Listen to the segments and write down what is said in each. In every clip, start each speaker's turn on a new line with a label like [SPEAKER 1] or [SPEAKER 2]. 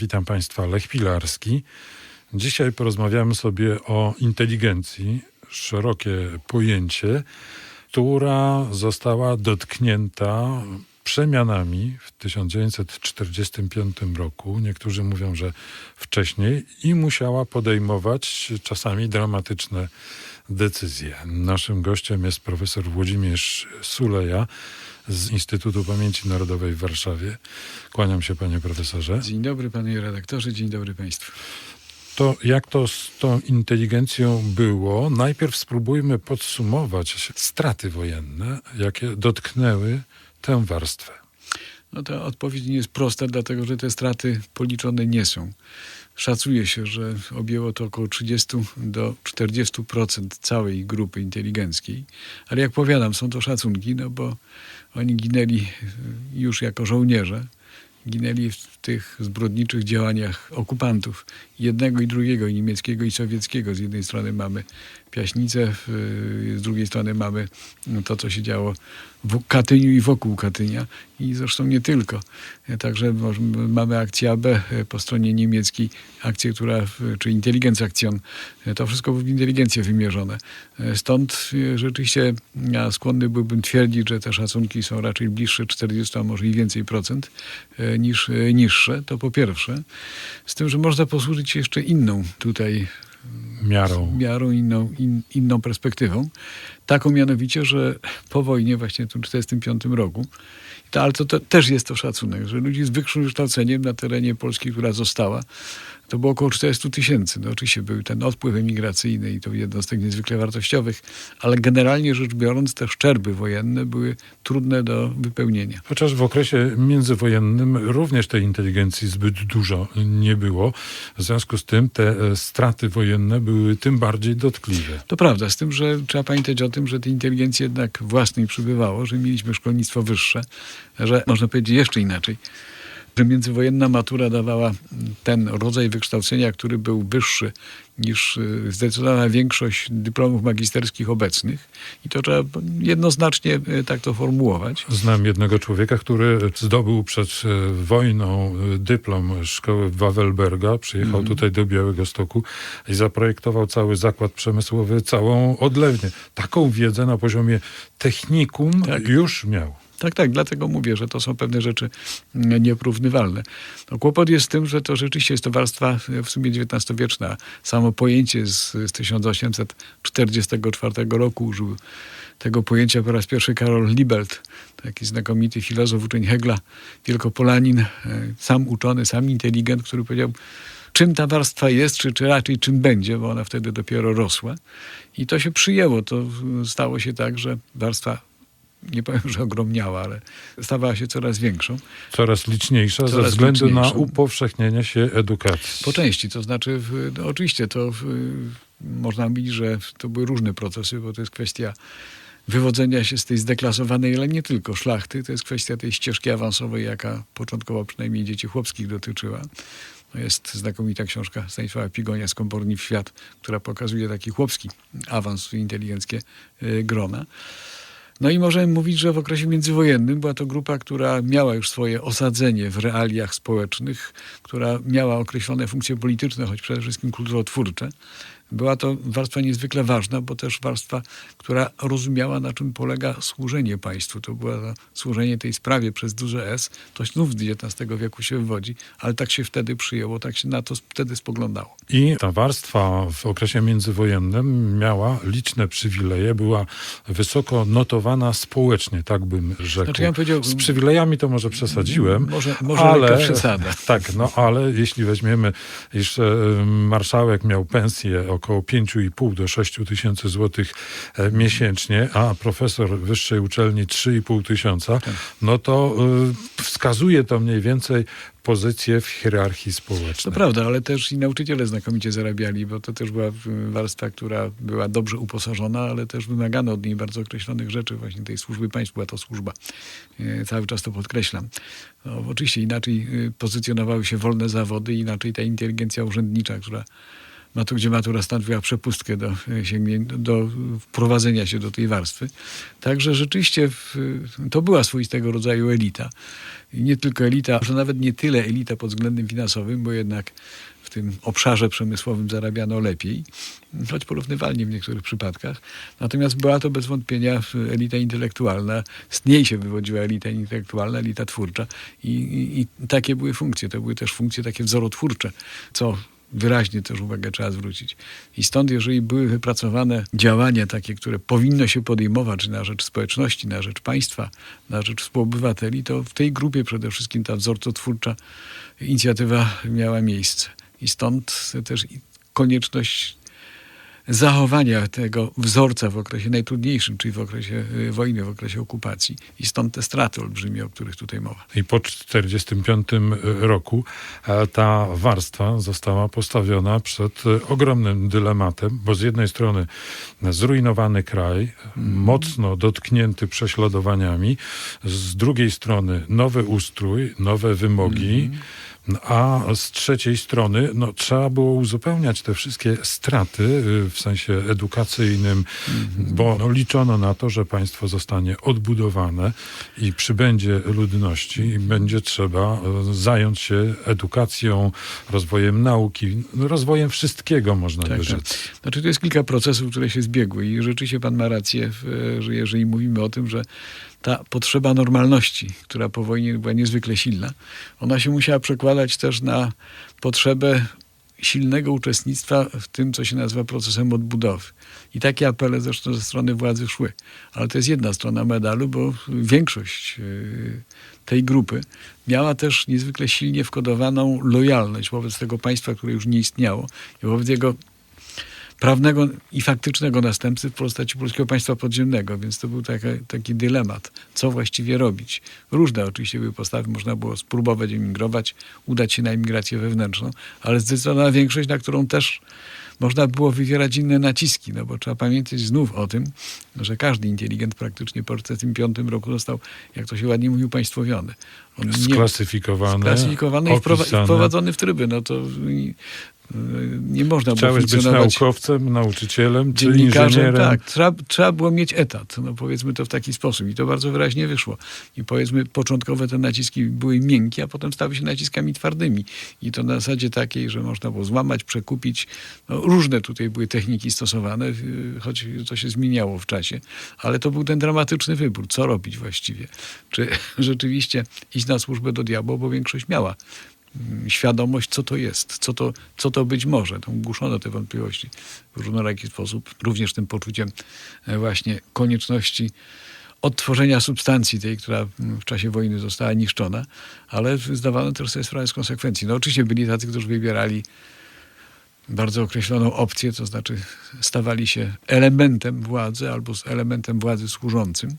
[SPEAKER 1] Witam Państwa, Lech Pilarski. Dzisiaj porozmawiamy sobie o inteligencji, szerokie pojęcie, która została dotknięta przemianami w 1945 roku. Niektórzy mówią, że wcześniej i musiała podejmować czasami dramatyczne decyzje. Naszym gościem jest profesor Włodzimierz Suleja z Instytutu Pamięci Narodowej w Warszawie. Kłaniam się, panie profesorze.
[SPEAKER 2] Dzień dobry panie redaktorze, dzień dobry państwu.
[SPEAKER 1] To jak to z tą inteligencją było? Najpierw spróbujmy podsumować straty wojenne, jakie dotknęły tę warstwę.
[SPEAKER 2] No ta odpowiedź nie jest prosta, dlatego że te straty policzone nie są. Szacuje się, że objęło to około 30 do 40% całej grupy inteligenckiej, ale jak powiadam, są to szacunki, no bo oni ginęli już jako żołnierze, ginęli w tych zbrodniczych działaniach okupantów jednego i drugiego, i niemieckiego i sowieckiego. Z jednej strony mamy Piaśnicę, z drugiej strony mamy to, co się działo w Katyniu i wokół Katynia i zresztą nie tylko. Także mamy akcję AB po stronie niemieckiej, akcję, która, czy Intelligenz Aktion, to wszystko w inteligencję wymierzone. Stąd rzeczywiście ja skłonny byłbym twierdzić, że te szacunki są raczej bliższe 40, a może i więcej procent niż niższe, to po pierwsze. Z tym, że można posłużyć się jeszcze inną tutaj
[SPEAKER 1] miarą,
[SPEAKER 2] miarą inną, in, inną perspektywą. Taką mianowicie, że po wojnie, właśnie w tym 1945 roku, to, ale to, to, też jest to szacunek, że ludzi z wykształceniem na terenie Polski, która została, to było około 400 tysięcy. No oczywiście był ten odpływ emigracyjny i to jednostek niezwykle wartościowych, ale generalnie rzecz biorąc te szczerby wojenne były trudne do wypełnienia.
[SPEAKER 1] Chociaż w okresie międzywojennym również tej inteligencji zbyt dużo nie było. W związku z tym te straty wojenne były tym bardziej dotkliwe.
[SPEAKER 2] To prawda, z tym, że trzeba pamiętać o tym, że tej inteligencji jednak własnej przybywało, że mieliśmy szkolnictwo wyższe, że można powiedzieć jeszcze inaczej że międzywojenna matura dawała ten rodzaj wykształcenia, który był wyższy niż zdecydowana większość dyplomów magisterskich obecnych. I to trzeba jednoznacznie tak to formułować.
[SPEAKER 1] Znam jednego człowieka, który zdobył przed wojną dyplom szkoły Wawelberga, przyjechał mm. tutaj do Białego Stoku i zaprojektował cały zakład przemysłowy, całą odlewnię. Taką wiedzę na poziomie technikum tak. już miał.
[SPEAKER 2] Tak, tak, dlatego mówię, że to są pewne rzeczy nieporównywalne. No, kłopot jest z tym, że to rzeczywiście jest to warstwa w sumie XIX-wieczna. Samo pojęcie z, z 1844 roku użył tego pojęcia po raz pierwszy Karol Liebelt, taki znakomity filozof, uczeń Hegla, wielkopolanin, sam uczony, sam inteligent, który powiedział, czym ta warstwa jest, czy, czy raczej czym będzie, bo ona wtedy dopiero rosła. I to się przyjęło. To stało się tak, że warstwa nie powiem, że ogromniała, ale stawała się coraz większą.
[SPEAKER 1] Coraz liczniejsza coraz ze względu liczniejsza. na upowszechnienie się edukacji.
[SPEAKER 2] Po części, to znaczy no oczywiście to można mówić, że to były różne procesy, bo to jest kwestia wywodzenia się z tej zdeklasowanej, ale nie tylko szlachty, to jest kwestia tej ścieżki awansowej, jaka początkowo przynajmniej dzieci chłopskich dotyczyła. Jest znakomita książka Stanisława Pigonia z Komporni w świat, która pokazuje taki chłopski awans w inteligenckie grona. No i możemy mówić, że w okresie międzywojennym była to grupa, która miała już swoje osadzenie w realiach społecznych, która miała określone funkcje polityczne, choć przede wszystkim kulturotwórcze. Była to warstwa niezwykle ważna, bo też warstwa, która rozumiała, na czym polega służenie państwu. To było służenie tej sprawie przez duże S. To znów z XIX wieku się wywodzi, ale tak się wtedy przyjęło, tak się na to wtedy spoglądało.
[SPEAKER 1] I ta warstwa w okresie międzywojennym miała liczne przywileje, była wysoko notowana społecznie, tak bym rzekł.
[SPEAKER 2] Znaczy ja
[SPEAKER 1] z przywilejami to może przesadziłem.
[SPEAKER 2] Może, może
[SPEAKER 1] ale,
[SPEAKER 2] przesada.
[SPEAKER 1] Tak, no ale jeśli weźmiemy, iż marszałek miał pensję około 5,5 do 6 tysięcy złotych miesięcznie, a profesor wyższej uczelni 3,5 tysiąca, no to y, wskazuje to mniej więcej pozycję w hierarchii społecznej.
[SPEAKER 2] To prawda, ale też i nauczyciele znakomicie zarabiali, bo to też była warstwa, która była dobrze uposażona, ale też wymagano od niej bardzo określonych rzeczy, właśnie tej służby państwu, była to służba. Cały czas to podkreślam. No, oczywiście inaczej pozycjonowały się wolne zawody, inaczej ta inteligencja urzędnicza, która matu, gdzie matura stanowiła przepustkę do, e, sięgnię, do wprowadzenia się do tej warstwy. Także rzeczywiście to była swoistego rodzaju elita. I nie tylko elita, że nawet nie tyle elita pod względem finansowym, bo jednak w tym obszarze przemysłowym zarabiano lepiej, choć porównywalnie w niektórych przypadkach. Natomiast była to bez wątpienia elita intelektualna. Z niej się wywodziła elita intelektualna, elita twórcza i, i, i takie były funkcje. To były też funkcje takie wzorotwórcze, co wyraźnie też uwagę trzeba zwrócić. I stąd, jeżeli były wypracowane działania takie, które powinno się podejmować na rzecz społeczności, na rzecz państwa, na rzecz współobywateli, to w tej grupie przede wszystkim ta wzorcotwórcza inicjatywa miała miejsce. I stąd też konieczność zachowania tego wzorca w okresie najtrudniejszym, czyli w okresie y, wojny, w okresie okupacji. I stąd te straty olbrzymie, o których tutaj mowa.
[SPEAKER 1] I po 1945 roku e, ta warstwa została postawiona przed e, ogromnym dylematem, bo z jednej strony zrujnowany kraj, mocno dotknięty prześladowaniami, z drugiej strony nowy ustrój, nowe wymogi. A z trzeciej strony no, trzeba było uzupełniać te wszystkie straty y, w sensie edukacyjnym, bo no, liczono na to, że państwo zostanie odbudowane i przybędzie ludności i będzie trzeba y, zająć się edukacją, rozwojem nauki, no, rozwojem wszystkiego można by
[SPEAKER 2] Tak, tak.
[SPEAKER 1] rzec.
[SPEAKER 2] Znaczy to jest kilka procesów, które się zbiegły i rzeczywiście pan ma rację, w- że jeżeli mówimy o tym, że ta potrzeba normalności, która po wojnie była niezwykle silna, ona się musiała przekładać też na potrzebę silnego uczestnictwa w tym, co się nazywa procesem odbudowy. I takie apele zresztą ze strony władzy szły. Ale to jest jedna strona medalu, bo większość yy, tej grupy miała też niezwykle silnie wkodowaną lojalność wobec tego państwa, które już nie istniało i wobec jego prawnego i faktycznego następcy w postaci polskiego państwa podziemnego, więc to był taka, taki dylemat, co właściwie robić. Różne oczywiście były postawy, można było spróbować emigrować, udać się na emigrację wewnętrzną, ale zdecydowana większość, na którą też można było wywierać inne naciski, no bo trzeba pamiętać znów o tym, że każdy inteligent praktycznie po 1945 roku został, jak to się ładnie mówił, państwowiony. On nie-
[SPEAKER 1] Sklasyfikowane,
[SPEAKER 2] sklasyfikowany i wprowadzony w tryby. No to nie można było
[SPEAKER 1] Chciałeś być
[SPEAKER 2] funkcjonować
[SPEAKER 1] naukowcem, nauczycielem czy inżynierem?
[SPEAKER 2] Tak, trzeba, trzeba było mieć etat, no powiedzmy to w taki sposób. I to bardzo wyraźnie wyszło. I powiedzmy, początkowe te naciski były miękkie, a potem stały się naciskami twardymi. I to na zasadzie takiej, że można było złamać, przekupić. No, różne tutaj były techniki stosowane, choć to się zmieniało w czasie. Ale to był ten dramatyczny wybór. Co robić właściwie? Czy rzeczywiście iść na służbę do diabła, bo większość miała świadomość, co to jest, co to, co to być może. To guszono te wątpliwości w różnoraki sposób, również tym poczuciem e, właśnie konieczności odtworzenia substancji tej, która mm, w czasie wojny została niszczona, ale zdawano też sobie sprawę z konsekwencji. No oczywiście byli tacy, którzy wybierali bardzo określoną opcję, to znaczy stawali się elementem władzy albo z elementem władzy służącym.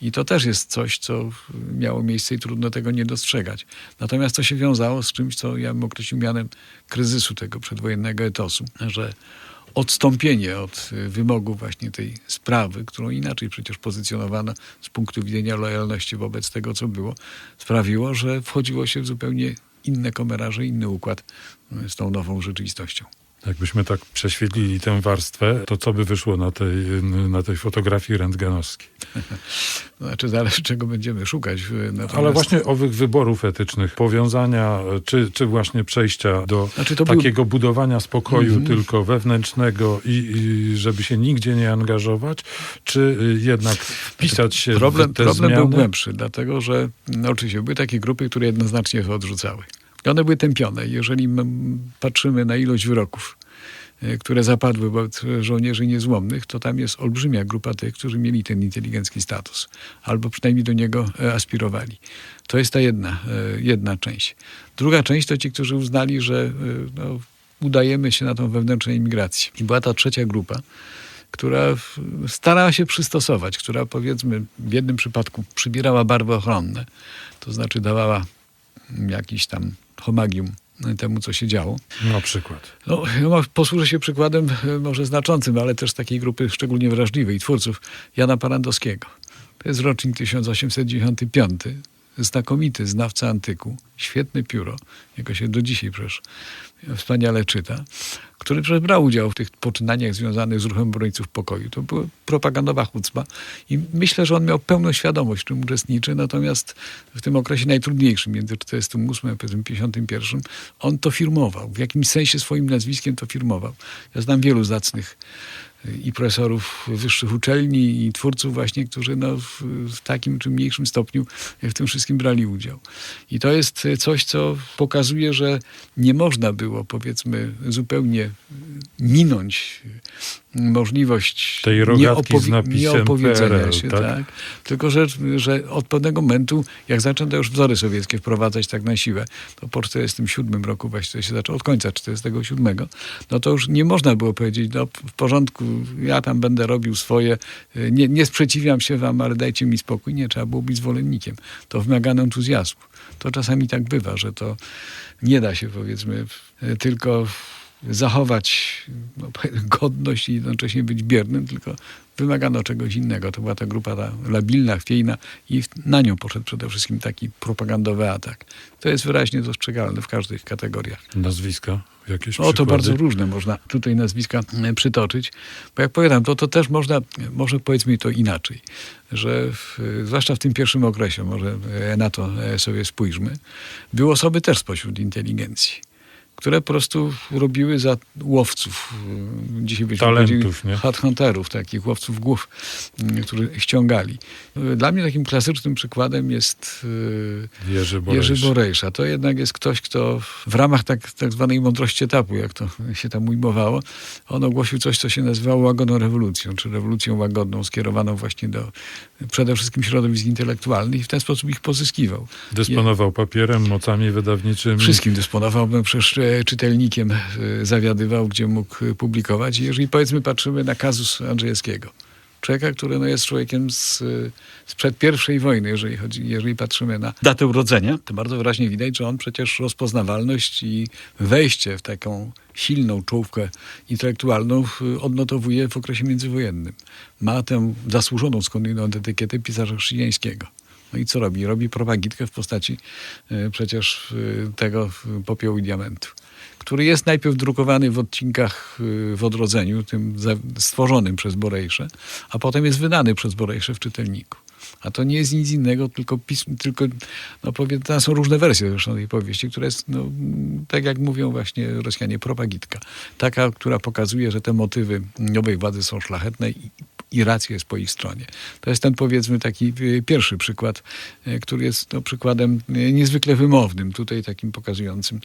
[SPEAKER 2] I to też jest coś, co miało miejsce i trudno tego nie dostrzegać. Natomiast to się wiązało z czymś, co ja bym określił mianem kryzysu tego przedwojennego etosu, że odstąpienie od wymogu właśnie tej sprawy, którą inaczej przecież pozycjonowano z punktu widzenia lojalności wobec tego, co było, sprawiło, że wchodziło się w zupełnie inne komeraże, inny układ z tą nową rzeczywistością.
[SPEAKER 1] Jakbyśmy tak prześwietlili tę warstwę, to co by wyszło na tej, na tej fotografii rentgenowskiej?
[SPEAKER 2] Znaczy zależy, czego będziemy szukać. y, Natomiast,
[SPEAKER 1] Ale właśnie owych wyborów etycznych, powiązania, czy, czy właśnie przejścia do
[SPEAKER 2] Znaczy, to był-
[SPEAKER 1] takiego budowania spokoju
[SPEAKER 2] Mhm.
[SPEAKER 1] tylko wewnętrznego i, i żeby się nigdzie nie angażować, czy y, jednak wpisać się
[SPEAKER 2] problem,
[SPEAKER 1] w te
[SPEAKER 2] problem
[SPEAKER 1] zmiany?
[SPEAKER 2] był głębszy, dlatego że no, oczywiście były takie grupy, które jednoznacznie to odrzucały. One były tępione. Jeżeli patrzymy na ilość wyroków, e, które zapadły wobec żołnierzy niezłomnych, to tam jest olbrzymia grupa tych, którzy mieli ten inteligencki status, albo przynajmniej do niego e, aspirowali. To jest ta jedna, e, jedna część. Druga część to ci, którzy uznali, że no, udajemy się na tą wewnętrzną imigrację. I była ta trzecia grupa, która starała się przystosować, która powiedzmy w jednym przypadku przybierała barwy ochronne, to znaczy dawała jakiś tam homagium temu, co się działo.
[SPEAKER 1] Na przykład.
[SPEAKER 2] No, posłużę się przykładem e, może znaczącym, ale też takiej grupy szczególnie wrażliwej twórców, Jana Parandowskiego. To jest rocznik 1895, znakomity znawca antyku, świetne pióro, jego się do dzisiaj przecież wspaniale czyta, który przecież brał udział w tych poczynaniach związanych z ruchem obrońców pokoju. To była propagandowa chucpa i myślę, że on miał pełną świadomość, w czym uczestniczy, natomiast w tym okresie najtrudniejszym, między 48 a powiedzmy 51, on to firmował. W jakimś sensie swoim nazwiskiem to firmował. Ja znam wielu zacnych i profesorów wyższych uczelni i twórców właśnie, którzy no w, w takim czy mniejszym stopniu w tym wszystkim brali udział. I to jest coś, co pokazuje, że nie można było powiedzmy zupełnie minąć możliwość
[SPEAKER 1] Tej rogatki z napisem
[SPEAKER 2] nieopowiedzenia
[SPEAKER 1] PRL,
[SPEAKER 2] się,
[SPEAKER 1] tak?
[SPEAKER 2] tak? Tylko, że, że od pewnego momentu, jak zaczęto już wzory sowieckie wprowadzać tak na siłę, to po 47 roku właściwie się zaczęło, od końca 47, no to już nie można było powiedzieć, no w porządku, ja tam będę robił swoje, nie, nie sprzeciwiam się wam, ale dajcie mi spokój. Nie, trzeba było być zwolennikiem. To wymagano entuzjazmu. To czasami tak bywa, że to nie da się powiedzmy tylko zachować no, godność i jednocześnie być biernym, tylko wymagano czegoś innego. To była ta grupa ta labilna, chwiejna i na nią poszedł przede wszystkim taki propagandowy atak. To jest wyraźnie dostrzegalne w każdych kategoriach.
[SPEAKER 1] Nazwiska jakieś
[SPEAKER 2] O, to bardzo różne można tutaj nazwiska e, przytoczyć. Bo jak powiadam, to, to też można, może powiedzmy to inaczej, że w, zwłaszcza w tym pierwszym okresie, może e, na to e, sobie spójrzmy, były osoby też spośród inteligencji które po prostu robiły za łowców, dzisiaj byśmy
[SPEAKER 1] Talentów,
[SPEAKER 2] powiedzieli,
[SPEAKER 1] nie?
[SPEAKER 2] headhunterów, takich łowców głów, m, którzy ściągali. Dla mnie takim klasycznym przykładem jest e,
[SPEAKER 1] Jerzy Borejsz.
[SPEAKER 2] Jerzy Borejsza. To jednak jest ktoś, kto w ramach tak, tak zwanej mądrości etapu, jak to się tam ujmowało, on ogłosił coś, co się nazywało łagodną rewolucją, czy rewolucją łagodną, skierowaną właśnie do przede wszystkim środowisk intelektualnych i w ten sposób ich pozyskiwał.
[SPEAKER 1] Dysponował papierem, mocami wydawniczymi.
[SPEAKER 2] Wszystkim dysponował, przecież e, czytelnikiem e, zawiadywał, gdzie mógł e, publikować. I jeżeli powiedzmy patrzymy na kazus Andrzejewskiego, człowieka, który no, jest człowiekiem z, e, sprzed pierwszej wojny, jeżeli, chodzi, jeżeli patrzymy na datę urodzenia, to bardzo wyraźnie widać, że on przecież rozpoznawalność i wejście w taką silną czołówkę intelektualną e, odnotowuje w okresie międzywojennym. Ma tę zasłużoną skądinąd etykietę pisarza chrześcijańskiego. No i co robi? Robi propagitkę w postaci e, przecież e, tego e, popiołu i diamentu, który jest najpierw drukowany w odcinkach e, w odrodzeniu, tym stworzonym przez Borejsze, a potem jest wydany przez Borejsze w czytelniku. A to nie jest nic innego, tylko pism, tylko, no powie, tam są różne wersje zresztą tej powieści, która jest, no, tak jak mówią właśnie Rosjanie, propagitka. Taka, która pokazuje, że te motywy nowej władzy są szlachetne i, i racja jest po ich stronie. To jest ten powiedzmy taki y, pierwszy przykład, y, który jest no, przykładem y, niezwykle wymownym, tutaj takim pokazującym,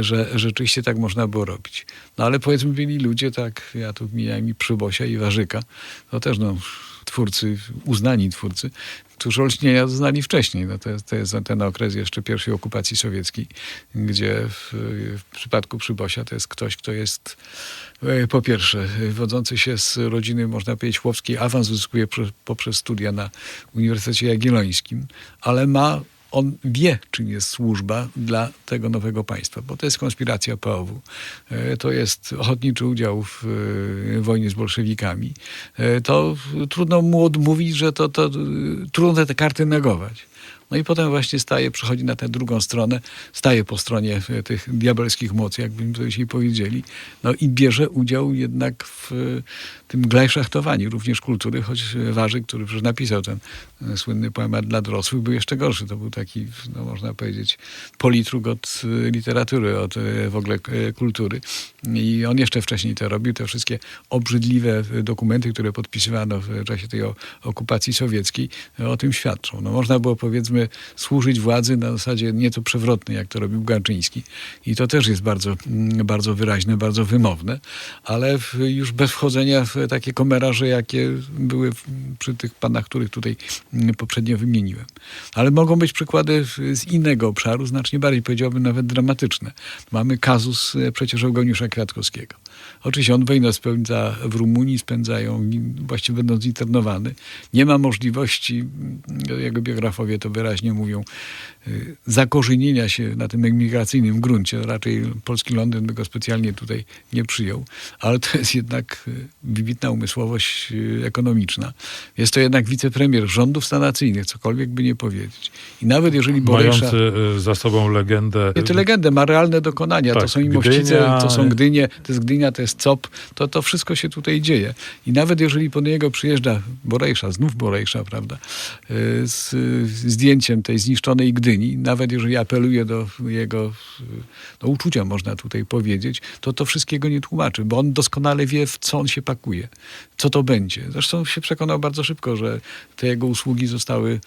[SPEAKER 2] że rzeczywiście tak można było robić. No ale powiedzmy byli ludzie, tak, ja tu wymieniałem i Przybosia i Warzyka, to też no, twórcy, uznani twórcy, którzy olśnienia znali wcześniej. No to, jest, to jest ten okres jeszcze pierwszej okupacji sowieckiej, gdzie w, w przypadku Przybosia to jest ktoś, kto jest e, po pierwsze wodzący się z rodziny, można powiedzieć, łowskiej, awans uzyskuje prze- poprzez studia na Uniwersytecie Jagiellońskim, ale ma on wie, czym jest służba dla tego nowego państwa, bo to jest konspiracja POW, e, to jest ochotniczy udział w e, wojnie z bolszewikami. E, To trudno mu odmówić, że to, to trudno te karty negować. No i potem właśnie staje, przechodzi na tę drugą stronę, staje po stronie e, tych diabelskich mocy, jakby to dzisiaj powiedzieli, no i bierze udział jednak w e, tym glajszachtowaniu również kultury, choć e, Warzyk, który przecież napisał ten słynny poemat dla dorosłych, był jeszcze gorszy. To był taki, no można powiedzieć, politruk od literatury, od w ogóle kultury. I on jeszcze wcześniej to robił, te wszystkie obrzydliwe dokumenty, które podpisywano w czasie tej okupacji sowieckiej, o tym świadczą. No można było powiedzmy służyć władzy na zasadzie nieco przewrotnej, jak to robił Garczyński. I to też jest bardzo, mm, bardzo wyraźne, bardzo wymowne, ale w, już bez wchodzenia w takie komeraże, jakie były przy tych panach, których tutaj mm, poprzednio wymieniłem. Ale mogą być przykłady z innego obszaru, znacznie bardziej powiedziałbym nawet dramatyczne. Mamy kazus e, przecież Eugeniusza Kwiatkowskiego. Oczywiście on wojnę spędza w Rumunii, spędzają, właściwie będąc internowany. Nie ma możliwości, mm, jego biografowie to wyraźnie wyraźnie mówią, y, zakorzenienia się na tym emigracyjnym gruncie. Raczej polski Londyn by go specjalnie tutaj nie przyjął, ale to jest jednak y, wybitna umysłowość y, ekonomiczna. Jest to jednak wicepremier rządów stanacyjnych, cokolwiek by nie powiedzieć. I nawet jeżeli Boresza...
[SPEAKER 1] Mający za sobą legendę.
[SPEAKER 2] Nie tę legendę, ma realne dokonania.
[SPEAKER 1] Tak,
[SPEAKER 2] to są i Mościce,
[SPEAKER 1] Gdynia.
[SPEAKER 2] to są Gdynie, to jest Gdynia, to jest COP. To, to wszystko się tutaj dzieje. I nawet jeżeli po niego przyjeżdża Borejsza, znów Borejsza, prawda, z z zdjęciem tej zniszczonej Gdyni, nawet jeżeli apeluje do jego uczucia, można tutaj powiedzieć, to to wszystkiego nie tłumaczy, bo on doskonale wie, w co on się pakuje, co to będzie. Zresztą się przekonał bardzo szybko, że te jego usługi zostały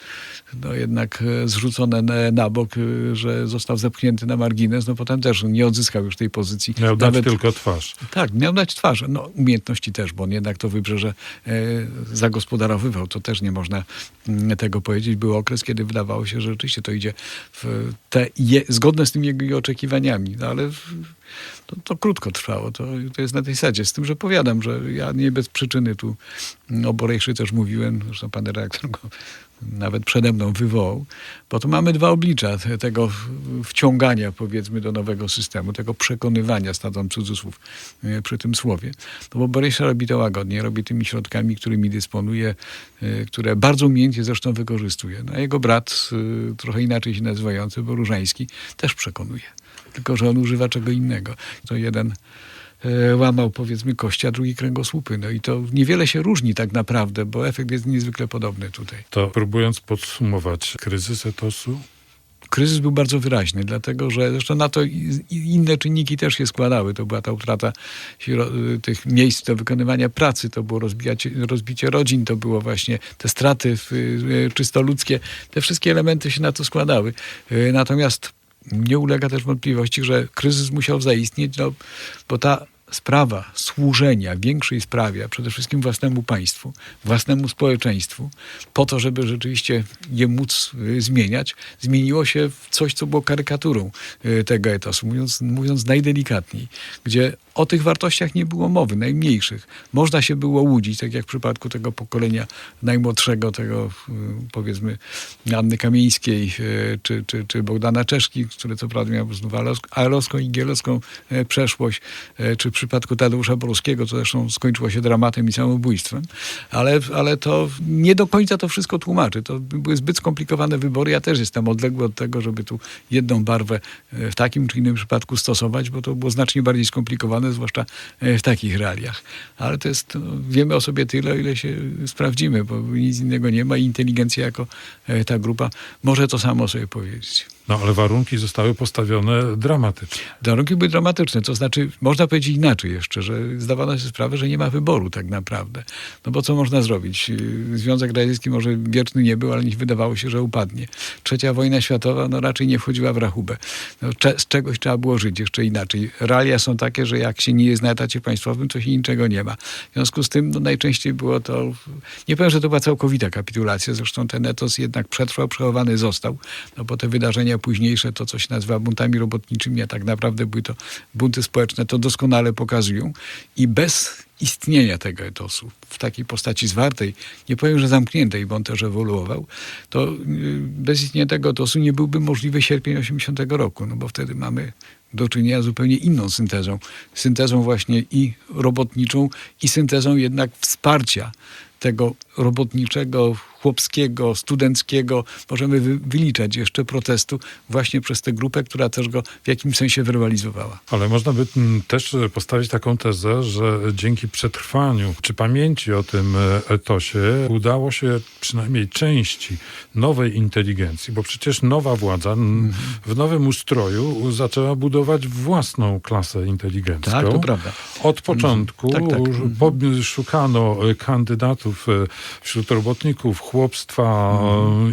[SPEAKER 2] no, jednak e, zrzucone na, na bok, e, że został zepchnięty na margines. No potem też nie odzyskał już tej pozycji.
[SPEAKER 1] Miał dać tylko twarz.
[SPEAKER 2] Tak, miał dać twarz. No, umiejętności też, bo on jednak to wybrzeże e, zagospodarowywał. To też nie można mm, tego powiedzieć. Był okres, kiedy wydawało się, że rzeczywiście to idzie w te je, zgodne z tymi jego oczekiwaniami. No, ale w, to, to krótko trwało. To, to jest na tej sadzie. Z tym, że powiadam, że ja nie bez przyczyny tu o Borejszy też mówiłem. Zresztą pan redaktor go nawet przede mną wywołał, bo tu mamy dwa oblicza te- tego wciągania, powiedzmy, do nowego systemu, tego przekonywania, stadam cudzysłów e, przy tym słowie. No bo Borysza robi to łagodnie, robi tymi środkami, którymi dysponuje, e, które bardzo umiejętnie zresztą wykorzystuje. No, a jego brat, e, trochę inaczej się nazywający, bo Różański, też przekonuje. Tylko, że on używa czego innego. To jeden e, łamał powiedzmy kości, a drugi kręgosłupy. No i to niewiele się różni tak naprawdę, bo efekt jest niezwykle podobny tutaj.
[SPEAKER 1] To próbując podsumować kryzys etosu,
[SPEAKER 2] Kryzys był bardzo wyraźny, dlatego że zresztą na to inne czynniki też się składały. To była ta utrata śro- tych miejsc do wykonywania pracy, to było rozbijacie, rozbicie rodzin, to było właśnie te straty w, y, czysto ludzkie. Te wszystkie elementy się na to składały. Natomiast nie ulega też wątpliwości, że kryzys musiał zaistnieć, no, bo ta sprawa służenia większej sprawie, a przede wszystkim własnemu państwu, własnemu społeczeństwu, po to, żeby rzeczywiście je móc y, zmieniać, zmieniło się w coś, co było karykaturą y, tego etosu, mówiąc, mówiąc najdelikatniej, gdzie o tych wartościach nie było mowy, najmniejszych. Można się było łudzić, tak jak w przypadku tego pokolenia najmłodszego, tego y, powiedzmy Anny Kamieńskiej czy, czy, czy Bogdana Czeszki, który co prawda miał znów aroską i gielowską przeszłość, czy w przypadku Tadeusza Borowskiego, co zresztą skończyło się dramatem i samobójstwem, ale, ale to nie do końca to wszystko tłumaczy. To były zbyt skomplikowane wybory. Ja też jestem odległy od tego, żeby tu jedną barwę e, w takim czy innym przypadku stosować, bo to było znacznie bardziej skomplikowane, zwłaszcza e, w takich realiach. Ale to jest, no, wiemy o sobie tyle, ile się sprawdzimy, bo nic innego nie ma i inteligencja jako e, ta grupa może to samo sobie powiedzieć.
[SPEAKER 1] no ale warunki zostały postawione dramatycznie.
[SPEAKER 2] Warunki były dramatyczne, to znaczy, można powiedzieć inaczej jeszcze, że zdawano sobie sprawę, że nie ma wyboru tak naprawdę. No bo co można zrobić? Yy, Związek Radziecki może wieczny nie był, ale nie wydawało się, że upadnie. Trzecia wojna światowa no raczej nie wchodziła w rachubę. No, z czegoś trzeba było żyć jeszcze inaczej. Realia są takie, że jak się nie jest na etacie państwowym, to się niczego nie ma. W związku z tym no, najczęściej było to, nie powiem, że to była całkowita kapitulacja, zresztą ten etos jednak przetrwał, przechowany został, no bo te wydarzenia późniejsze, to co się nazywa buntami robotniczymi, a tak naprawdę były to bunty społeczne, to doskonale pokazują i bez istnienia tego etosu w takiej postaci zwartej, nie powiem, że zamkniętej, bo on też ewoluował, to y, bez istnienia tego etosu nie byłby możliwy sierpień 80 roku, no bo wtedy mamy do czynienia z zupełnie inną syntezą. Syntezą właśnie i robotniczą, i syntezą jednak wsparcia tego robotniczego, chłopskiego, studenckiego, możemy wy, wyliczać jeszcze protestu właśnie przez tę grupę, która też go w jakimś sensie werbalizowała.
[SPEAKER 1] Ale można by mm, też postawić taką tezę, że dzięki przetrwaniu czy pamięci o tym e, etosie udało się przynajmniej części nowej inteligencji, bo przecież nowa władza n- w nowym ustroju zaczęła budować własną klasę inteligencką.
[SPEAKER 2] Tak, to prawda.
[SPEAKER 1] Od początku
[SPEAKER 2] Tak, tak.
[SPEAKER 1] już po- szukano e, kandydatów e, wśród robotników, chłopstwa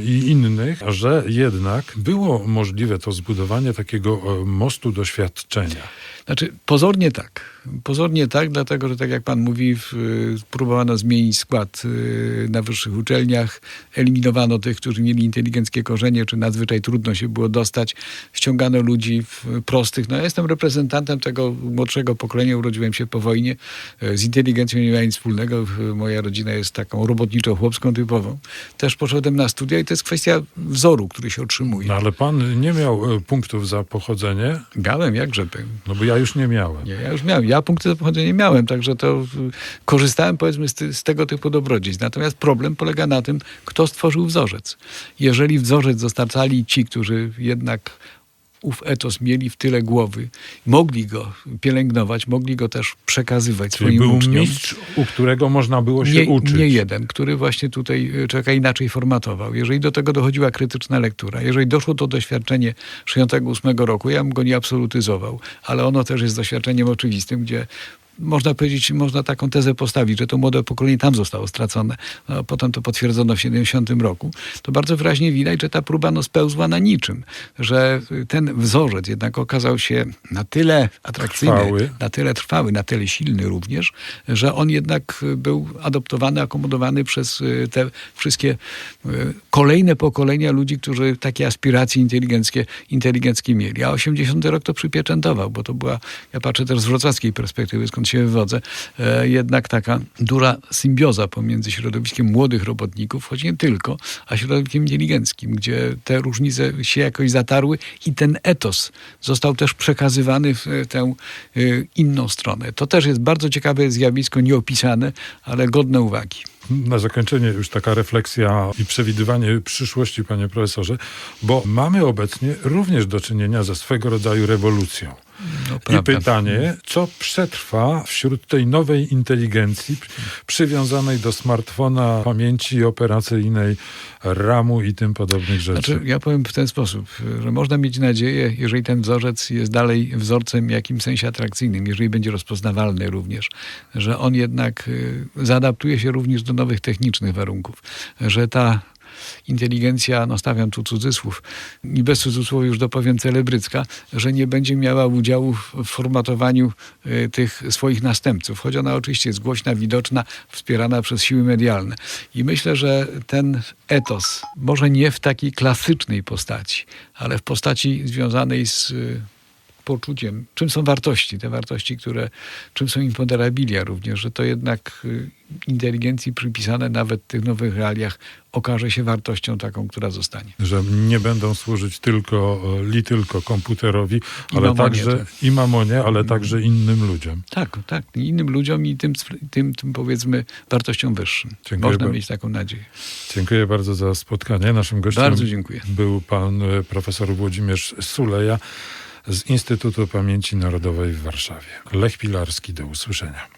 [SPEAKER 1] i innych, że jednak było możliwe to zbudowanie takiego e, mostu doświadczenia.
[SPEAKER 2] Znaczy, pozornie tak. Pozornie tak, dlatego że tak jak pan mówi, w, próbowano zmienić skład y, na wyższych uczelniach, eliminowano tych, którzy mieli inteligenckie korzenie, czy nadzwyczaj trudno się było dostać, ściągano ludzi w, prostych. No ja jestem reprezentantem tego młodszego pokolenia, urodziłem się po wojnie, y, z inteligencją nie miałem nic wspólnego, Y, moja rodzina jest taką robotniczo-chłopską typową. Też poszedłem na studia i to jest kwestia wzoru, który się otrzymuje.
[SPEAKER 1] No ale pan nie miał e, punktów za pochodzenie,
[SPEAKER 2] Miałem, jakże bym.
[SPEAKER 1] no bo ja już nie miałem.
[SPEAKER 2] Nie, ja już miałem. Ja punkty pochodzenia nie miałem, także to korzystałem powiedzmy z, z tego typu dobrodziejstw. Natomiast problem polega na tym, kto stworzył wzorzec. Jeżeli wzorzec dostarczali ci, którzy jednak ów etos mieli w tyle głowy, mogli go pielęgnować, mogli go też przekazywać
[SPEAKER 1] Czyli
[SPEAKER 2] swoim
[SPEAKER 1] był
[SPEAKER 2] uczniom.
[SPEAKER 1] mistrz, u którego można było się
[SPEAKER 2] Nie,
[SPEAKER 1] uczyć.
[SPEAKER 2] nie jeden, który właśnie tutaj y, czeka inaczej formatował. Jeżeli do tego dochodziła krytyczna lektura, jeżeli doszło to doświadczenie 68 roku, ja bym go nie absolutyzował, ale ono też jest doświadczeniem oczywistym, gdzie można powiedzieć, można taką tezę postawić, że to młode pokolenie tam zostało stracone. No, potem to potwierdzono w 70 roku. To bardzo wyraźnie widać, że ta próba no, spełzła na niczym. Że ten wzorzec jednak okazał się na tyle atrakcyjny,
[SPEAKER 1] Trwały.
[SPEAKER 2] na tyle trwały, na tyle silny również, że on jednak był adoptowany, akomodowany przez y, te wszystkie y, kolejne pokolenia ludzi, którzy takie aspiracje inteligenckie, inteligenckie mieli. A 80 rok to przypieczętował, bo to była, ja patrzę też z wrocławskiej perspektywy, skąd się wywodzę, e, jednak taka duża symbioza pomiędzy środowiskiem młodych robotników, choć nie tylko, a środowiskiem inteligenckim, gdzie te różnice się jakoś zatarły i ten etos został też przekazywany w e, tę e, inną stronę. To też jest bardzo ciekawe zjawisko, nieopisane, ale godne uwagi.
[SPEAKER 1] Na zakończenie już taka refleksja i przewidywanie przyszłości, panie profesorze, bo mamy obecnie również do czynienia ze swego rodzaju rewolucją.
[SPEAKER 2] No,
[SPEAKER 1] I pytanie, co przetrwa wśród tej nowej inteligencji przywiązanej do smartfona, pamięci operacyjnej, RAMu i tym podobnych rzeczy?
[SPEAKER 2] Znaczy, ja powiem w ten sposób, że można mieć nadzieję, jeżeli ten wzorzec jest dalej wzorcem w jakimś sensie atrakcyjnym, jeżeli będzie rozpoznawalny również, że on jednak y, zaadaptuje się również do nowych technicznych warunków, że ta inteligencja, no stawiam tu cudzysłów, i bez cudzysłowu już dopowiem celebrycka, że nie będzie miała udziału w w formatowaniu y, tych swoich następców. Choć ona oczywiście jest głośna, widoczna, wspierana przez siły medialne. I myślę, że ten etos, może nie w takiej klasycznej postaci, ale w postaci związanej z y, poczuciem, czym są wartości, te wartości, które, czym są imponderabilia również, że to jednak y, inteligencji przypisane nawet w tych nowych realiach okaże się wartością taką, która zostanie.
[SPEAKER 1] że nie będą służyć tylko, e, li tylko komputerowi,
[SPEAKER 2] I
[SPEAKER 1] ale
[SPEAKER 2] mamonie,
[SPEAKER 1] także
[SPEAKER 2] tak.
[SPEAKER 1] i mamonie, ale także innym ludziom.
[SPEAKER 2] Tak, tak. Innym ludziom i tym, tym, tym powiedzmy wartościom wyższym.
[SPEAKER 1] Dziękuję
[SPEAKER 2] Można mieć taką nadzieję.
[SPEAKER 1] Dziękuję bardzo za spotkanie. Naszym gościem
[SPEAKER 2] Bardzo dziękuję.
[SPEAKER 1] był pan e, profesor Włodzimierz Suleja z Instytutu Pamięci Narodowej w Warszawie. Lech Pilarski, do usłyszenia.